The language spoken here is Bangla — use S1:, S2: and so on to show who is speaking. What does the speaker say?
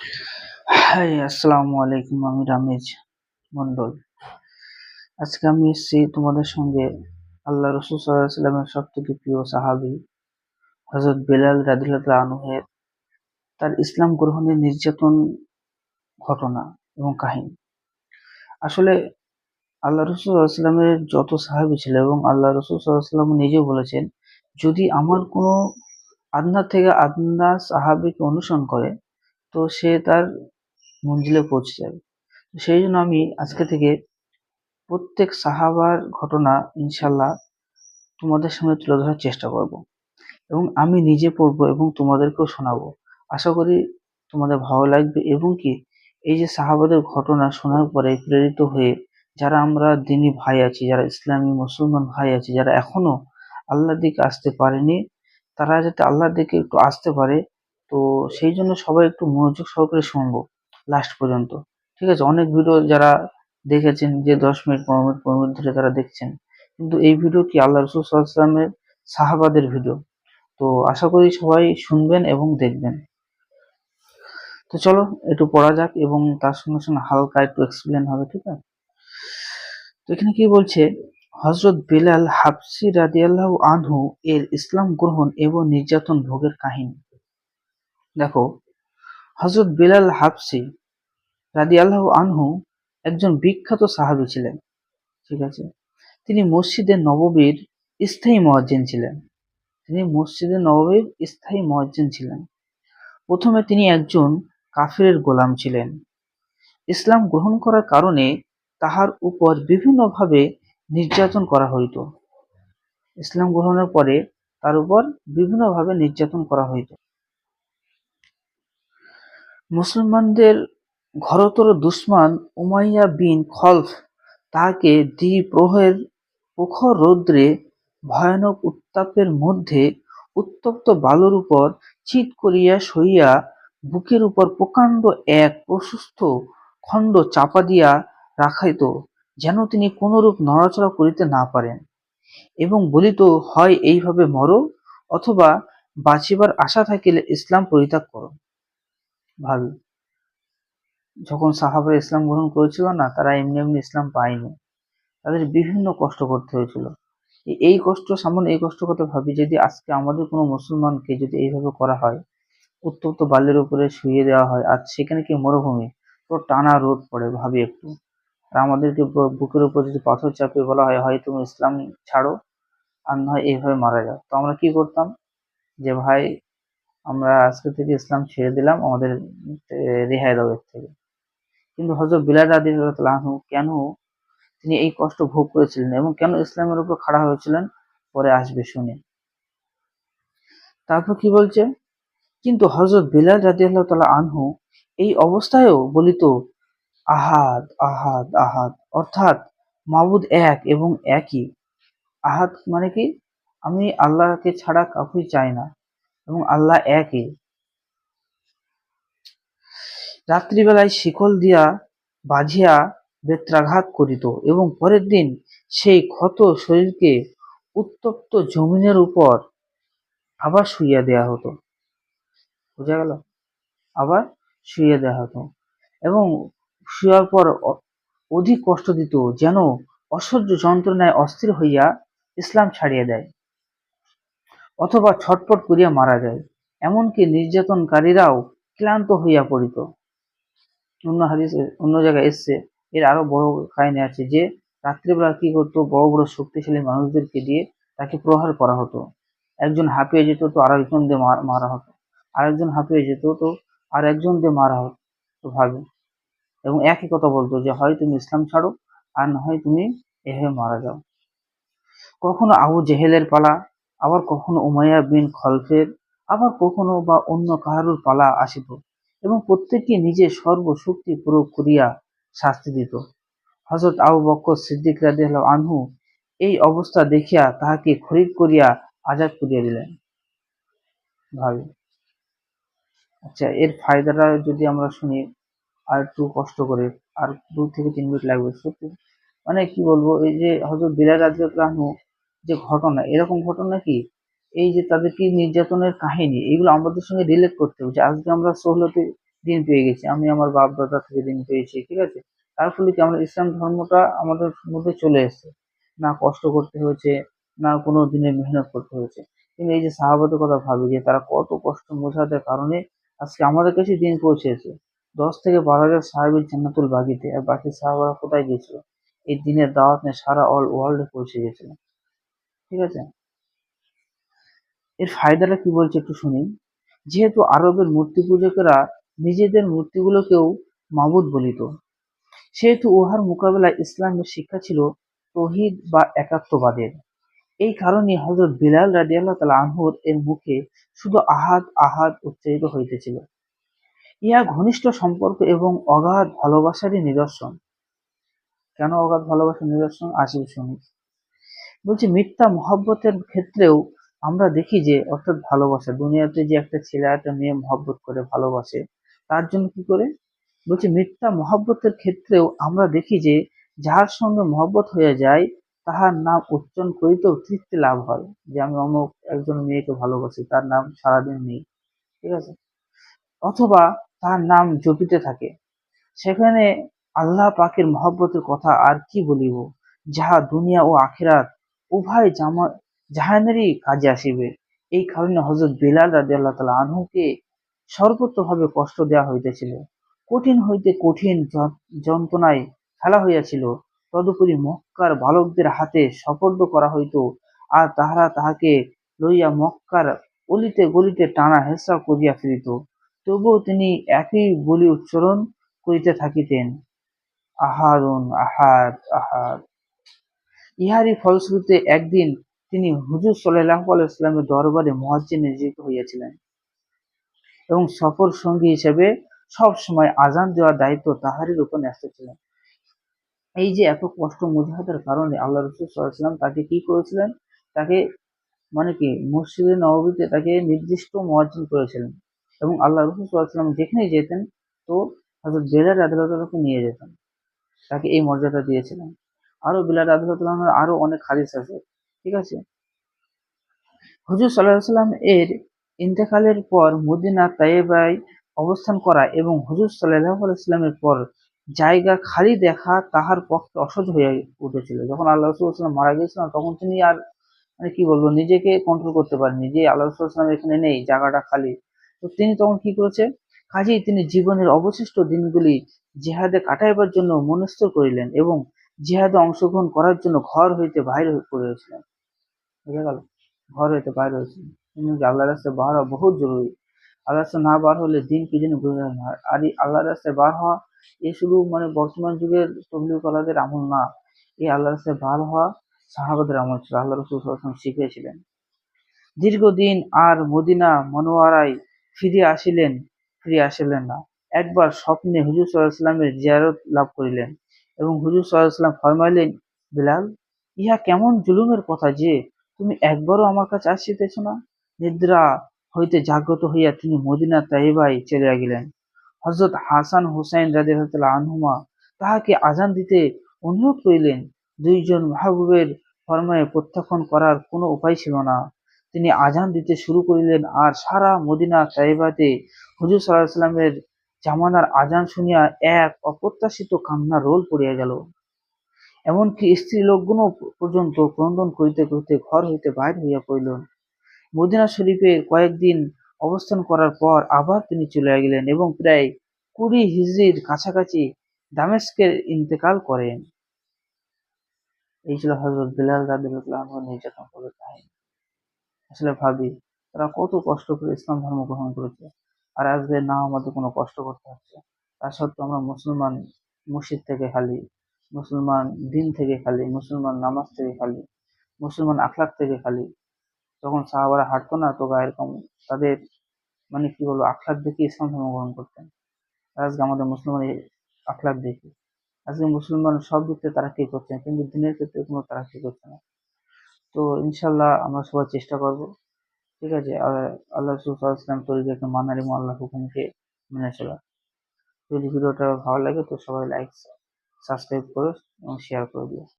S1: হাই, আসসালামু আলাইকুম, আমি রামেজ মন্ডল আজকে আমি এসেছি তোমাদের সঙ্গে আল্লাহ রসুল সব থেকে প্রিয় সাহাবি হজরত বেলাল রাদিল্লাহ আনুহের তার ইসলাম গ্রহণের নির্যাতন ঘটনা এবং কাহিনী। আসলে আল্লাহ রসুল যত সাহাবি ছিল এবং আল্লাহ রসুল সাল্লাম নিজেও বলেছেন, যদি আমার কোনো আদনা থেকে আদনা সাহাবিকে অনুসরণ করে তো সে তার মঞ্জিলে পৌঁছে যাবে। সেই জন্য আমি আজকে থেকে প্রত্যেক সাহাবার ঘটনা ইনশাল্লাহ তোমাদের সামনে তুলে ধরার চেষ্টা করব। এবং আমি নিজে পড়ব এবং তোমাদেরকেও শোনাবো। আশা করি তোমাদের ভালো লাগবে এবং কি, এই যে সাহাবাদের ঘটনা শোনার পরে প্রেরিত হয়ে যারা আমরা দিনী ভাই আছি, যারা ইসলামী মুসলমান ভাই আছি, যারা এখনও আল্লাহর দিকে আসতে পারেনি, তারা যাতে আল্লাহর দিকে একটু আসতে পারে তো সেই জন্য সবাই একটু মনোযোগ সহকারে শুনব লাস্ট পর্যন্ত। ঠিক আছে? অনেক ভিডিও যারা দেখেছেন যে দশ মিনিট, পনেরো মিনিট পনেরো মিনিট ধরে তারা দেখছেন। কিন্তু এই ভিডিও কি আল্লাহ রসুল সাল্লামের সাহাবাদের ভিডিও তো আশা করি সবাই শুনবেন এবং দেখবেন। তো চলো, একটু পড়া যাক এবং তার সঙ্গে সঙ্গে হালকা একটু এক্সপ্লেন হবে, ঠিক আছে? তো এখানে কি বলছে? হজরত বেলাল হাফসি রাদিয়াল্লাহু আনহু এর ইসলাম গ্রহণ এবং নির্যাতন ভোগের কাহিনী। দেখো হজরত বিলাল হাফসি রাদি আল্লাহ আনহু একজন বিখ্যাত সাহাবী ছিলেন, ঠিক আছে? তিনি মসজিদে নববীর স্থায়ী মহাজ্জিন ছিলেন। তিনি মসজিদে নববীর স্থায়ী মহাজ্জিন ছিলেন। প্রথমে তিনি একজন কাফিরের গোলাম ছিলেন। ইসলাম গ্রহণ করার কারণে তাহার উপর বিভিন্নভাবে নির্যাতন করা হইত। ইসলাম গ্রহণের পরে তার উপর বিভিন্নভাবে নির্যাতন করা হইত। মুসলমানদের ঘরতর দুশ্মন উমাইয়া বিন খলফ তাহাকে দ্বিপ্রহরের প্রখর রৌদ্রে ভয়ানক উত্তাপের মধ্যে উত্তপ্ত বালুর উপর চিৎ করিয়া শইয়া বুকের উপর প্রকাণ্ড এক প্রশস্ত খণ্ড চাপা দিয়া রাখাইত, যেন তিনি কোনরূপ নড়াচড়া করিতে না পারেন। এবং বলিত, হয় এইভাবে মরো, অথবা বাঁচিবার আশা থাকিলে ইসলাম পরিত্যাগ করো। ভাবি যখন সাহাবারা ইসলাম গ্রহণ করেছিল না, তারা এমনি এমনি ইসলাম পায়নি। তাদের বিভিন্ন কষ্ট করতে হয়েছিল। এই কষ্ট, সামনে এই কষ্ট কথা ভাবি, যদি আজকে আমাদের কোনো মুসলমানকে যদি এইভাবে করা হয়, উত্তপ্ত বাল্যের উপরে শুয়ে দেওয়া হয় আর সেখানে কি মরুভূমি? তো টানা রোদ পড়ে ভাবি একটু। আর আমাদেরকে বুকের উপর যদি পাথর চাপিয়ে বলা হয় হয়, তুমি ইসলাম ছাড়ো, আর নয় এইভাবে মারা যাও। তো আমরা কি করতাম? যে, ভাই আমরা আজকে থেকে ইসলাম ছেড়ে দিলাম আমাদের রেহাই দাও এর থেকে। কিন্তু হজরত বিলাল রাদি আনহু কেন তিনি এই কষ্ট ভোগ করেছিলেন এবং কেন ইসলামের উপর খাড়া হয়েছিলেন? পরে আসবে শুনে। তারপর কি বলছে? কিন্তু হজরত বিলাল রাজি আল্লাহ তালা আনহু এই অবস্থায়ও বলিত, আহাদ আহাদ আহাদ। অর্থাৎ মাবুদ এক এবং একই। আহাদ মানে কি? আমি আল্লাহকে ছাড়া কাউকে চাই না। এবং আল্লাহ একই। রাত্রিবেলায় শিকল দিয়া বাঁধিয়া বেত্রাঘাত করিত এবং পরের দিন সেই ক্ষত শরীরকে উত্তপ্ত জমিনের উপর আবার শুইয়া দেয়া হতো। বোঝা গেল? আবার শুইয়ে দেওয়া হতো এবং শুয়ার পর অধিক কষ্ট দিত যেন অসহ্য যন্ত্রণায় অস্থির হইয়া ইসলাম ছাড়িয়ে দেয়। অথবা ছটপট করিয়া মারা যায়। এমনকি নির্যাতনকারীরাও ক্লান্ত হইয়া পড়িত। অন্য হাদিস, অন্য জায়গায় এসছে, এর আরও বড় কাহিনী আছে যে, রাত্রিবেলা কি করতো, বড় বড় শক্তিশালী মানুষদেরকে দিয়ে তাকে প্রহার করা হতো। একজন হাঁপিয়ে যেত তো আর একজন দিয়ে মারা হতো। আরেকজন হাঁপিয়ে যেত তো আর একজন দিয়ে মারা হতো ভাবে। এবং একই কথা বলতো যে, হয় তুমি ইসলাম ছাড়ো, আর না হয় তুমি এভাবে মারা যাও। কখনো আবু জেহেলের পালা আবার কখনো উমাইয়া বিন খলফের, আবার কখনো বা অন্য কাহারুর পালা আসিত এবং প্রত্যেককে নিজের সর্বশক্তি প্রয়োগ করিয়া শাস্তি দিত। হজরত আবু বক্কর সিদ্দিক রাদিয়াল আনহু এই অবস্থা দেখিয়া তাহাকে খরিদ করিয়া আজাদ করিয়া দিলেন। ভাবি আচ্ছা এর ফায়দাটা যদি আমরা শুনি, আর একটু কষ্ট করে, আর দু থেকে তিন মিনিট লাগবে। সত্যি মানে কি বলব, এই যে হজরত বিলাল রাজু যে ঘটনা, এরকম ঘটনা কি? এই যে তাদের কি নির্যাতনের কাহিনী, এগুলো আমাদের সঙ্গে রিলেট করতে হবে। যে আজকে আমরা সহলতে দিন পেয়ে গেছি, আমি আমার বাপ দাদা থেকে দিন পেয়েছি, ঠিক আছে? তার ফলে কি আমরা ইসলাম ধর্মটা আমাদের মধ্যে চলে এসেছে। না কষ্ট করতে হয়েছে, না কোনো দিনে মেহনত করতে হয়েছে। কিন্তু এই যে সাহাবাদের কথা ভাবি যে তারা কত কষ্ট মোশাহাদের কারণে আজকে আমাদের কাছে দিন পৌঁছেছে। দশ থেকে বারো হাজার সাহাবির জান্নাতুল বাগিতে, আর বাকি সাহাবারা কোথায় গিয়েছিল? এই দিনের দাওয়াত নিয়ে সারা অল ওয়ার্ল্ডে পৌঁছে গেছিল। ঠিক আছে? এর ফায়দাটা কি বলছে একটু শুনি। যেহেতু আরবের মূর্তি পূজকেরা নিজেদের মূর্তিগুলোকেও মাবুদ বলিত, সেহেতু উহার মোকাবেলায় ইসলামের শিক্ষা ছিল তহিদ বা একাত্মবাদের। এই কারণে হজরত বিলাল রাদিয়াল্লাহ তালা আনহুর এর মুখে শুধু আহাদ আহাদ উচ্চারিত হইতেছিল। ইহা ঘনিষ্ঠ সম্পর্ক এবং অগাধ ভালোবাসারই নিদর্শন। কেন অগাধ ভালোবাসার নিদর্শন? আসিল শুনি বলছি, মিথ্যা মহব্বতের ক্ষেত্রেও আমরা দেখি যে, অর্থাৎ ভালোবাসা, দুনিয়াতে যে একটা ছেলে একটা মেয়ে মহব্বত করে, ভালোবাসে, তার জন্য কি করে? বলছি, মিথ্যা মহব্বতের ক্ষেত্রেও আমরা দেখি যে, যার সঙ্গে মহব্বত হয়ে যায়, তাহার নাম উচ্চারণ করিতেও তৃপ্তি লাভ হয়। যে আমি অমুক একজন মেয়েকে ভালোবাসি, তার নাম সারাদিন নেই, ঠিক আছে? অথবা তার নাম জপিতে থাকে। সেখানে আল্লাহ পাকের মহব্বতের কথা আর কি বলিব? যাহা দুনিয়া ও আখিরাত উভয় জামা জাহানেরই কাজে আসিবে। এই কারণে হজরত বিলাল রাজি আল্লাহ তালা আনহুকে সর্বত্রভাবে কষ্ট দেওয়া হইতেছিল। কঠিন হইতে কঠিন যন্ত্রণায় ফেলা হইয়াছিল। তদুপরি মক্কার বালকদের হাতে সপর্দ করা হইত আর তাহারা তাহাকে লইয়া মক্কার অলিতে গলিতে টানা হেসা করিয়া ফিরিত তবুও তিনি একই বলি উচ্চারণ করিতে থাকিতেন। আহারুন আহাদ আহাদ। ইহারই ফলশ্রুতিতে একদিন তিনি হুজুর সাল্লাহ আলাইস্লামের দরবারে মহাজ্জে নিয়োজিত হইয়াছিলেন এবং সফর সঙ্গী হিসেবে সব সময় আজান দেওয়ার দায়িত্ব তাহারই উপর ন্যস্ত ছিলেন। এই যে এত কষ্ট মুজাহাদের কারণে আল্লাহ রসুল সাল্লাহাম তাকে কি করেছিলেন? তাকে মানে কি মসজিদে নবীতে তাকে নির্দিষ্ট মহাজিন করেছিলেন এবং আল্লাহ রসুল সাল্লাহাম যেখানেই যেতেন তো হয়তো বেলার আদালতকে নিয়ে যেতেন। তাকে এই মর্যাদা দিয়েছিলেন। আরও বিলাল আদালতুল্লাহ আরও অনেক হাদিস আছে, ঠিক আছে? হুজুর সাল্লাহ এর ইন্তেকালের পর মদিনা তাইবায় অবস্থান করা এবং হুজুর সাল্লাহ আলাইস্লামের পর জায়গা খালি দেখা তাহার পক্ষে অসহ্য হয়ে উঠেছিল। যখন আল্লাহ রসুল্লাম মারা গিয়েছিলেন, তখন তিনি আর মানে কি বলব, নিজেকে কন্ট্রোল করতে পারেননি যে আল্লাহ রসুল্লাম এখানে নেই, জায়গাটা খালি। তো তিনি তখন কি করেছে? কাজেই তিনি জীবনের অবশিষ্ট দিনগুলি জেহাদে কাটাইবার জন্য মনস্থ করিলেন এবং জিহাদে অংশগ্রহণ করার জন্য ঘর হইতে বাইর করেছিলেন বুঝা গেল? ঘর হইতে বাইর হয়েছিলেন। আল্লাহ রাস্তায় বার হওয়া বহুত জরুরি। আল্লাহ রাস্তা না বার হলে দিন কি যেন বোঝা না। আর এই আল্লাহ রাস্তায় বার হওয়া, এ শুধু মানে বর্তমান যুগের তবলিগ কলাদের আমল না, এই আল্লাহ রাস্তায় বার হওয়া সাহাবাদের আমল ছিল। আল্লাহ রসুল শিখিয়েছিলেন। দীর্ঘদিন আর মদিনা মনোয়ারায় ফিরে আসিলেন ফিরে আসিলেন না। একবার স্বপ্নে হুজুর সাল্লাহ সাল্লামের জিয়ারত লাভ করিলেন। এবং হুজুর সাল্লাম ফরমাইলেন, বিলাল, ইহা কেমন জুলুমের কথা যে তুমি একবারও আমার কাছে আসিতেছ না? নিদ্রা হইতে জাগ্রত হইয়া তিনি মদিনা তাইবাই চলিয়া গেলেন। হজরত হাসান হুসাইন রাজি আনহুমা তাহাকে আজান দিতে অনুরোধ করিলেন। দুইজন মাহবুবের ফরমায় প্রত্যাখ্যান করার কোনো উপায় ছিল না। তিনি আজান দিতে শুরু করিলেন আর সারা মদিনা তাইবাতে হুজুর সাল্লাহ সাল্লামের জামানার আজান শুনিয়া এক অপ্রত্যাশিত কান্না রোল পড়িয়া গেল। এমনকি স্ত্রী লোকগুলো পর্যন্ত ক্রন্দন করিতে করিতে ঘর হইতে বাইর হইয়া পড়িল। মদিনা শরীফে কয়েকদিন অবস্থান করার পর আবার তিনি চলে গেলেন এবং প্রায় কুড়ি হিজড়ির কাছাকাছি দামেস্কের ইন্তেকাল করেন। এই ছিল হজরত বিলাল নির্যাতন করে আসলে ভাবি, তারা কত কষ্ট করে ইসলাম ধর্ম গ্রহণ করেছে। আর আজকে না, আমাদের কোনো কষ্ট করতে হচ্ছে তা সত্ত্বেও আমরা মুসলমান মসজিদ থেকে খালি, মুসলমান দিন থেকে খালি, মুসলমান নামাজ থেকে খালি, মুসলমান আখলাক থেকে খালি। যখন সাহাবারা হাঁটতো না, তো এরকম তাদের মানে কি বলব আখলাক দেখে ইসলাম ধর্ম গ্রহণ করতেন। আজকে আমাদের মুসলমান আখলাক দেখি, আজকে মুসলমান সব দিক থেকে তারা কি করছে কিন্তু দিনের ক্ষেত্রে কোনো তারা কি করছে না। তো ইনশাল্লাহ আমরা সবাই চেষ্টা করব ঠিক আছে? আল্লাহ ইসলাম তরিকাকে মানার এবং আল্লাহ হুকুমকে মেনে চলা যদি ভিডিওটা ভালো লাগে তো সবাই লাইক সাবস্ক্রাইব করো এবং শেয়ার করে দিও।